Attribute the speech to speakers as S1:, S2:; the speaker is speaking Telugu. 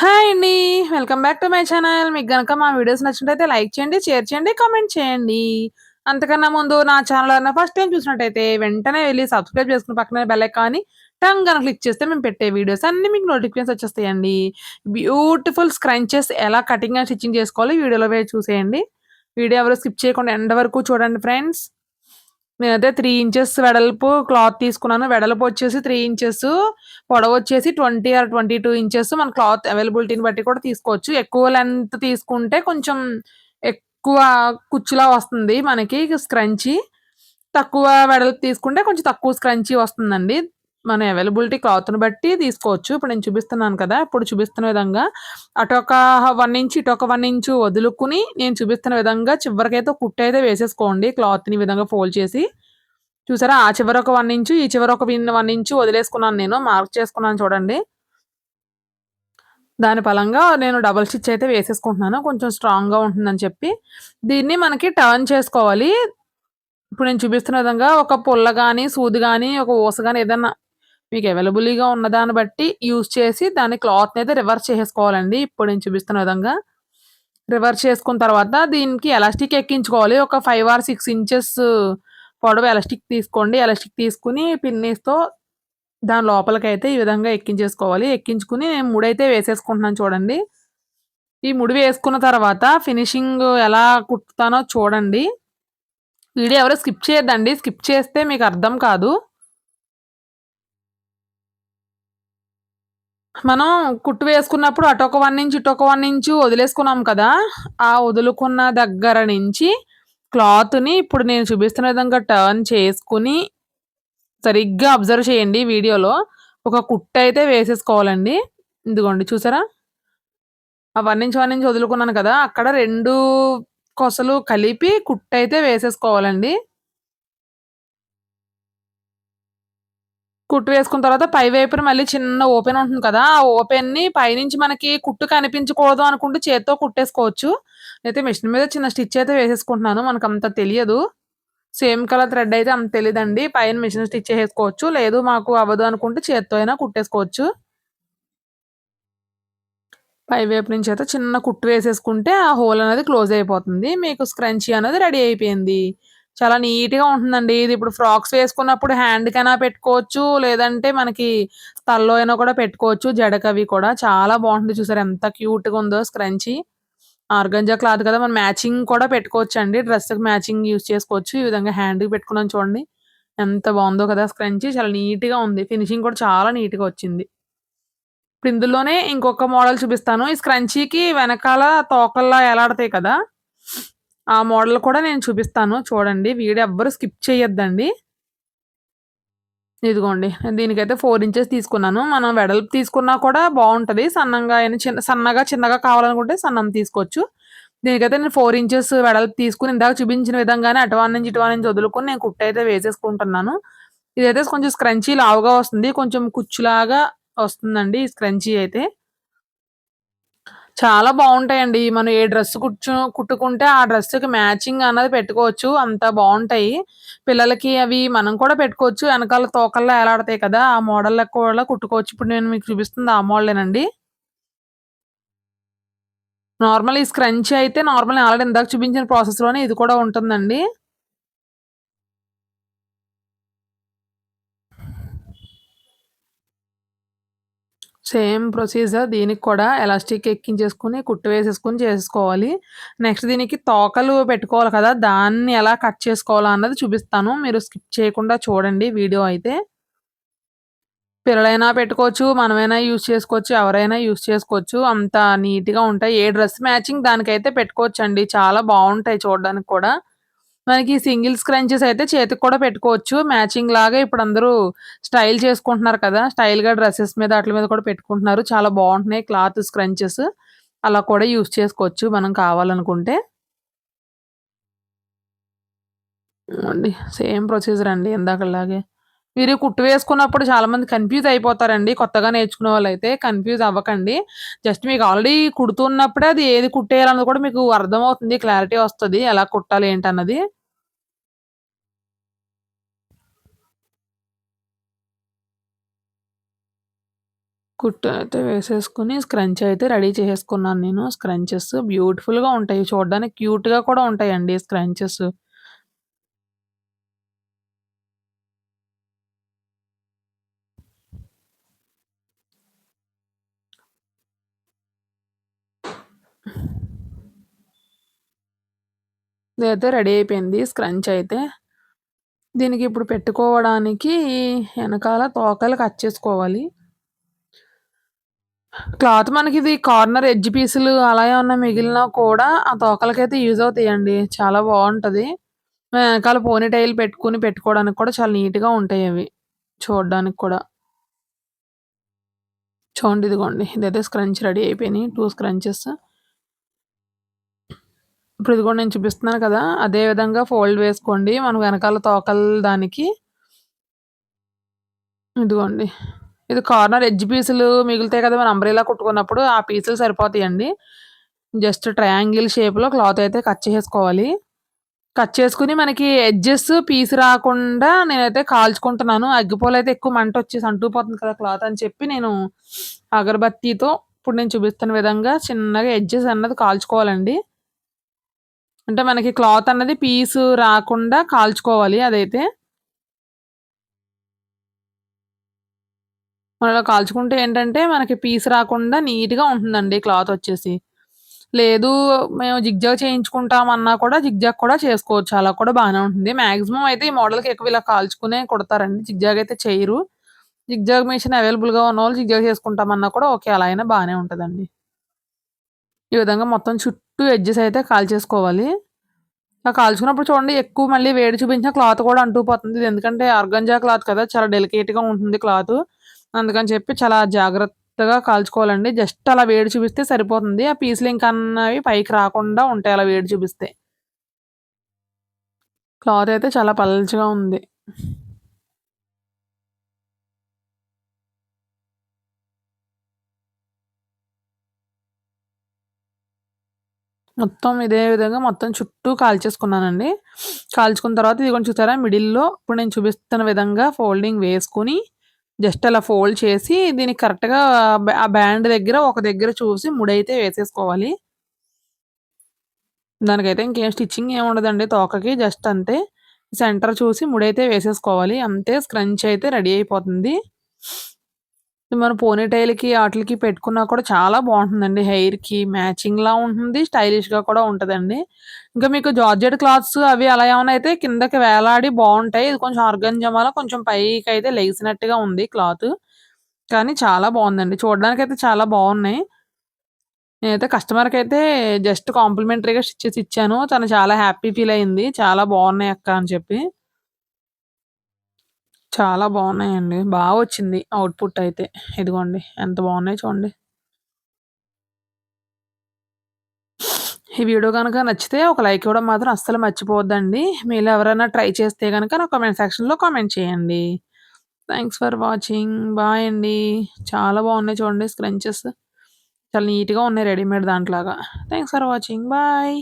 S1: హాయ్ అండి. Welcome back to my channel. మీకు గనక మా వీడియోస్ నచ్చినట్టయితే లైక్ చేయండి, షేర్ చేయండి, కామెంట్ చేయండి. అంతకన్నా ముందు నా ఛానల్ అన్న ఫస్ట్ టైం చూసినట్టయితే వెంటనే వెళ్ళి సబ్స్క్రైబ్ చేసుకుని పక్కనే బెల్ కానీ టంగ్ కనుక క్లిక్ చేస్తే మేము పెట్టే వీడియోస్ అన్ని మీకు నోటిఫికేషన్స్ వచ్చేస్తాయండి. బ్యూటిఫుల్ స్క్రంచెస్ ఎలా కటింగ్ అండ్ స్టిచ్చింగ్ చేసుకోవాలి వీడియోలో చూసేయండి. వీడియో ఎవరు స్కిప్ చేయకుండా ఎండ వరకు చూడండి ఫ్రెండ్స్. నేనైతే త్రీ ఇంచెస్ వెడల్పు క్లాత్ తీసుకున్నాను. వెడల్పు వచ్చేసి త్రీ ఇంచెస్, పొడవు వచ్చేసి 20 ఆర్ 22 ఇంచెస్ మన క్లాత్ అవైలబిలిటీని బట్టి కూడా తీసుకోవచ్చు. ఎక్కువ లెంత్ తీసుకుంటే కొంచెం ఎక్కువ కుచ్చులా వస్తుంది మనకి స్క్రంచి తక్కువ వెడల్పు తీసుకుంటే కొంచెం తక్కువ స్క్రంచి వస్తుందండి. మన అవైలబిలిటీ క్లాత్‌ని బట్టి తీసుకోవచ్చు. ఇప్పుడు నేను చూపిస్తున్నాను కదా! ఇప్పుడు చూపిస్తున్న విధంగా అటొక వన్ ఇంచ్, ఇటొక 1 ఇంచు వదులుకొని నేను చూపిస్తున్న విధంగా చివరికైతే కుట్టయితే వేసేసుకోండి. క్లాత్‌ని విధంగా ఫోల్డ్ చేసి. చూసారా? ఆ చివర ఒక వన్ ఇంచు, ఈ చివర ఒక వన్ ఇంచు వదిలేసుకున్నాను నేను. మార్క్ చేసుకున్నాను చూడండి. దాని పలంగా నేను డబుల్ స్టిచ్ అయితే వేసేసుకుంటున్నాను. కొంచెం స్ట్రాంగ్‌గా ఉంటుందని చెప్పి. దీన్ని మనకి టర్న్ చేసుకోవాలి. ఇప్పుడు నేను చూపిస్తున్న విధంగా ఒక పుల్ల కానీ సూది కానీ ఒక ఊస కానీ ఏదన్నా మీకు అవైలబుల్‌గా ఉన్న దాన్ని బట్టి యూజ్ చేసి దాని క్లాత్ని అయితే రివర్స్ చేసేసుకోవాలండి. ఇప్పుడు నేను చూపిస్తున్న విధంగా. రివర్స్ చేసుకున్న తర్వాత దీనికి ఎలాస్టిక్ ఎక్కించుకోవాలి. ఒక ఫైవ్ ఆర్ సిక్స్ ఇంచెస్ పొడవు ఎలాస్టిక్ తీసుకోండి. ఎలాస్టిక్ తీసుకొని పిన్నీస్‌తో దాని లోపలికైతే ఈ విధంగా ఎక్కించేసుకోవాలి. ఎక్కించుకుని నేను ముడైతే వేసేసుకుంటున్నాను చూడండి. ఈ ముడి వేసుకున్న తర్వాత ఫినిషింగ్ ఎలా కుట్టుతానో చూడండి. వీడియో ఎవరో స్కిప్ చేయొద్దండి. స్కిప్ చేస్తే మీకు అర్థం కాదు. మనం కుట్టు వేసుకున్నప్పుడు అటొక వన్ ఇంచ్, ఇటొక వన్ ఇంచ్ వదిలేసుకున్నాం కదా! ఆ వదులుకున్న దగ్గర నుంచి క్లాత్‌ని ఇప్పుడు నేను చూపిస్తున్న విధంగా టర్న్ చేసుకొని సరిగ్గా అబ్జర్వ్ చేయండి వీడియోలో. ఒక కుట్టయితే వేసేసుకోవాలండి. ఇదిగోండి చూసారా? ఆ వన్ ఇంచ్, వన్ ఇంచ్ వదులుకున్నాను కదా! అక్కడ రెండు కొసలు కలిపి కుట్టయితే వేసేసుకోవాలండి. కుట్టు వేసుకున్న తర్వాత పై వైపున మళ్ళీ చిన్న ఓపెన్ ఉంటుంది కదా! ఆ ఓపెన్‌ని పైనుంచి మనకి కుట్టు కనిపించకూడదు అనుకుంటే చేత్తో కుట్టేసుకోవచ్చు. అయితే మిషన్ మీద చిన్న స్టిచ్ అయితే వేసేసుకుంటున్నాను. మనకంత తెలియదు. సేమ్ కలర్ థ్రెడ్ అయితే అంత తెలియదండి పైన మిషన్ స్టిచ్ వేసుకోవచ్చు లేదు మాకు అవ్వదు అనుకుంటే చేత్తో అయినా కుట్టేసుకోవచ్చు. పై వైపు నుంచి అయితే చిన్న కుట్టు వేసేసుకుంటే ఆ హోల్ అనేది క్లోజ్ అయిపోతుంది. మీకు స్క్రంచీ అనేది రెడీ అయిపోయింది. చాలా నీట్‌గా ఉంటుందండి. ఇది ఇప్పుడు ఫ్రాక్స్ వేసుకున్నప్పుడు హ్యాండ్‌కైనా పెట్టుకోవచ్చు. లేదంటే మనకి తల్లో అయినా కూడా పెట్టుకోవచ్చు. జడకవి కూడా చాలా బాగుంటుంది చూసారు ఎంత క్యూట్‌గా ఉందో స్క్రంచి ఆర్గంజా క్లాత్ కదా! మనం మ్యాచింగ్ కూడా పెట్టుకోవచ్చు అండి డ్రెస్‌కి మ్యాచింగ్ యూజ్ చేసుకోవచ్చు. ఈ విధంగా హ్యాండ్‌కి పెట్టుకున్నాం చూడండి. ఎంత బాగుందో కదా! స్క్రంచి చాలా నీట్‌గా ఉంది. ఫినిషింగ్ కూడా చాలా నీట్‌గా వచ్చింది. ఇప్పుడు ఇందులోనే ఇంకొక మోడల్ చూపిస్తాను. ఈ స్క్రంచీకి వెనకాల తోకల్లా ఎలాడతాయి కదా! ఆ మోడల్ కూడా నేను చూపిస్తాను చూడండి. వీడియో ఎవ్వరు స్కిప్ చేయొద్దండి. ఇదిగోండి. దీనికైతే ఫోర్ ఇంచెస్ తీసుకున్నాను. మనం వెడల్పు తీసుకున్నా కూడా బాగుంటుంది సన్నంగా అయినా చిన్న సన్నగా, చిన్నగా కావాలనుకుంటే సన్నం తీసుకోవచ్చు. దీనికైతే నేను ఫోర్ ఇంచెస్ వెడల్పు తీసుకుని ఇందాక చూపించిన విధంగానే అటు 1 ఇంచ్, ఇటు 1 ఇంచ్ వదులుకొని నేను కుట్టయితే వేసేసుకుంటున్నాను. ఇదైతే కొంచెం స్క్రంచీ లావుగా వస్తుంది. కొంచెం కుచ్చులాగా వస్తుందండి ఈ స్క్రంచీ అయితే. చాలా బాగుంటాయండి మనం ఏ డ్రెస్ కుట్టు కుట్టుకుంటే ఆ డ్రెస్‌కి మ్యాచింగ్ అన్నది పెట్టుకోవచ్చు. అంత బాగుంటాయి పిల్లలకి అవి మనం కూడా పెట్టుకోవచ్చు. వెనకాల తోకల్లో ఎలాడతాయి కదా! ఆ మోడల్‌లో కూడా కుట్టుకోవచ్చు. ఇప్పుడు నేను మీకు చూపిస్తుంది ఆ మోడలేనండి. నార్మల్ ఈ స్క్రంచ్ అయితే నార్మల్ ఆల్రెడీ ఇందాక చూపించిన ప్రాసెస్‌లోనే ఇది కూడా ఉంటుందండి. సేమ్ ప్రొసీజర్ దీనికి కూడా ఎలాస్టిక్ ఎక్కించేసుకొని, కుట్టు వేసేసుకొని చేసుకోవాలి నెక్స్ట్ దీనికి తోకలు పెట్టుకోవాలి కదా! దాన్ని ఎలా కట్ చేసుకోవాలా అన్నది చూపిస్తాను. మీరు స్కిప్ చేయకుండా చూడండి వీడియో అయితే. పిల్లలైనా పెట్టుకోవచ్చు. మనమైనా యూజ్ చేసుకోవచ్చు. ఎవరైనా యూజ్ చేసుకోవచ్చు. అంత నీట్‌గా ఉంటాయి. ఏ డ్రెస్ మ్యాచింగ్ దానికైతే పెట్టుకోవచ్చు అండి చాలా బాగుంటాయి చూడడానికి కూడా. మనకి సింగిల్ స్క్రంచెస్ అయితే చేతికి కూడా పెట్టుకోవచ్చు. మ్యాచింగ్ లాగా ఇప్పుడు అందరూ స్టైల్ చేసుకుంటున్నారు కదా! స్టైల్‌గా డ్రెస్సెస్ మీద వాటి మీద కూడా పెట్టుకుంటున్నారు. చాలా బాగుంటున్నాయి క్లాత్ స్క్రంచెస్. అలా కూడా యూస్ చేసుకోవచ్చు మనం కావాలనుకుంటే. అండి. సేమ్ ప్రొసీజర్ అండి ఇందాకలాగే. మీరు కుట్టు వేసుకున్నప్పుడు చాలామంది కన్‌ఫ్యూజ్ అయిపోతారండి. కొత్తగా నేర్చుకునే వాళ్ళు అయితే కన్‌ఫ్యూజ్ అవ్వకండి. జస్ట్ మీకు ఆల్రెడీ కుడుతున్నప్పుడే అది ఏది కుట్టేయాలన్నది కూడా మీకు అర్థమవుతుంది. క్లారిటీ వస్తుంది ఎలా కుట్టాలి ఏంటన్నది. కుట్టు అయితే వేసేసుకొని స్క్రంచ్ అయితే రెడీ చేసేసుకున్నాను నేను. స్క్రంచెస్ బ్యూటిఫుల్గా ఉంటాయి. చూడడానికి క్యూట్గా కూడా ఉంటాయండి స్క్రంచెస్ ఇదైతే రెడీ అయిపోయింది స్క్రంచ్ అయితే. దీనికి ఇప్పుడు పెట్టుకోవడానికి వెనకాల తోకలు కట్ చేసుకోవాలి. క్లాత్ మనకి ఇది కార్నర్ ఎడ్జ్ పీసులు అలా ఏమన్నా మిగిలినా కూడా. ఆ తోకలకైతే యూజ్ అవుతాయండి. చాలా బాగుంటుంది. వెనకాల పోనీ టైల్ పెట్టుకుని పెట్టుకోవడానికి కూడా చాలా నీట్గా ఉంటాయి అవి. చూడడానికి కూడా. చూడండి ఇదిగోండి. ఇదైతే స్క్రంచ్ రెడీ అయిపోయినాయి. Two scrunchies. ఇప్పుడు ఇది కూడా నేను చూపిస్తున్నాను కదా. అదే విధంగా ఫోల్డ్ వేసుకోండి. మనం వెనకాల తోకల దానికి. ఇదిగోండి. ఇది కార్నర్ ఎడ్జ్ పీసులు మిగులుతాయి కదా మనం అంబ్రెలా కుట్టుకున్నప్పుడు ఆ పీసులు సరిపోతాయండి. జస్ట్ ట్రయాంగిల్ షేప్లో క్లాత్ అయితే కట్ చేసుకోవాలి. కట్ చేసుకుని మనకి ఎడ్జెస్ పీస్ రాకుండా నేనైతే కాల్చుకుంటున్నాను. అగ్గిపోలు అయితే ఎక్కువ మంట వచ్చేసి అంటుపోతుంది కదా క్లాత్ అని చెప్పి నేను అగరబత్తీతో ఇప్పుడు నేను చూపిస్తున్న విధంగా చిన్నగా ఎడ్జెస్ అన్నది కాల్చుకోవాలండి. అంటే మనకి క్లాత్ అన్నది పీసు రాకుండా కాల్చుకోవాలి అదైతే. మనం ఇలా కాల్చుకుంటే ఏంటంటే మనకి పీస్ రాకుండా నీట్‌గా ఉంటుందండి క్లాత్ వచ్చేసి. లేదు మేము జిగ్‌జాగ్ చేయించుకుంటామన్నా కూడా జిగ్‌జాగ్ కూడా చేసుకోవచ్చు. అలా కూడా బాగానే ఉంటుంది. మ్యాక్సిమం అయితే ఈ మోడల్‌కి ఎక్కువ ఇలా కాల్చుకునే కుడతారండి. జిగ్‌జాగ్ అయితే చేయరు. జిగ్‌జాగ్ మిషన్ అవైలబుల్‌గా ఉన్న వాళ్ళు జిగ్‌జాగ్ చేసుకుంటామన్నా కూడా ఓకే. అలా అయినా బాగానే ఉంటుందండి ఈ విధంగా మొత్తం చుట్టూ ఎడ్జెస్ అయితే కాల్చేసుకోవాలి. ఆ కాల్చుకున్నప్పుడు చూడండి ఎక్కువ మళ్ళీ వేడి చూపించిన క్లాత్ కూడా అంటూ పోతుంది ఎందుకంటే ఆర్గంజా క్లాత్ కదా! చాలా డెలికేట్‌గా ఉంటుంది క్లాత్ అందుకని చెప్పి చాలా జాగ్రత్తగా కాల్చుకోవాలండి. జస్ట్ అలా వేడి చూపిస్తే సరిపోతుంది. ఆ పీసులు ఇంకన్నవి పైకి రాకుండా ఉంటాయి అలా వేడి చూపిస్తే. క్లాత్ అయితే చాలా పలచగా ఉంది. మొత్తం ఇదే విధంగా మొత్తం చుట్టూ కాల్చేసుకున్నానండి. కాల్చుకున్న తర్వాత ఇదిగోండి చూసారా మిడిల్‌లో ఇప్పుడు నేను చూపిస్తున్న విధంగా ఫోల్డింగ్ వేసుకొని జస్ట్ అలా ఫోల్డ్ చేసి దీనికి కరెక్ట్‌గా ఆ బ్యాండ్ దగ్గర ఒక దగ్గర చూసి ముడైతే వేసేసుకోవాలి. దానికైతే ఇంకేం స్టిచ్చింగ్ ఏమి ఉండదండి తోకకి జస్ట్ అంతే. సెంటర్ చూసి ముడైతే వేసేసుకోవాలి. అంతే స్క్రంచ్ అయితే రెడీ అయిపోతుంది. మనం పోనీ టైల్‌కి పెట్టుకున్నా కూడా చాలా బాగుంటుందండి. హెయిర్‌కి మ్యాచింగ్‌లా ఉంటుంది. స్టైలిష్‌గా కూడా ఉంటుందండి ఇంకా మీకు జార్జెట్ క్లాత్స్ అవి అలా ఏమైనా అయితే కిందకి వేలాడి బాగుంటాయి. ఇది కొంచెం ఆర్గంజమాలో కొంచెం పైకి అయితే లెగిసినట్టుగా ఉంది క్లాత్. కానీ చాలా బాగుందండి. చూడడానికైతే చాలా బాగున్నాయి. నేనైతే కస్టమర్కి అయితే జస్ట్ కాంప్లిమెంటరీగా స్టిచ్చెస్ ఇచ్చాను. తను చాలా హ్యాపీ ఫీల్ అయింది. చాలా బాగున్నాయి అక్క అని చెప్పి. చాలా బాగున్నాయండి. బాగా వచ్చింది అవుట్‌పుట్ అయితే. ఇదిగోండి ఎంత బాగున్నాయో చూడండి. ఈ వీడియో గనక నచ్చితే ఒక లైక్ ఇవ్వడం మాత్రం అస్సలు మర్చిపోవద్దండి. మీలో ఎవరైనా ట్రై చేస్తే గనక నా కామెంట్ సెక్షన్‌లో కామెంట్ చేయండి. Thanks for watching. బాయ్ అండి. చాలా బాగున్నాయి చూడండి స్క్రంచెస్. చాలా నీట్‌గా ఉన్నాయి readymade దాంట్లాగా. Thanks for watching. Bye.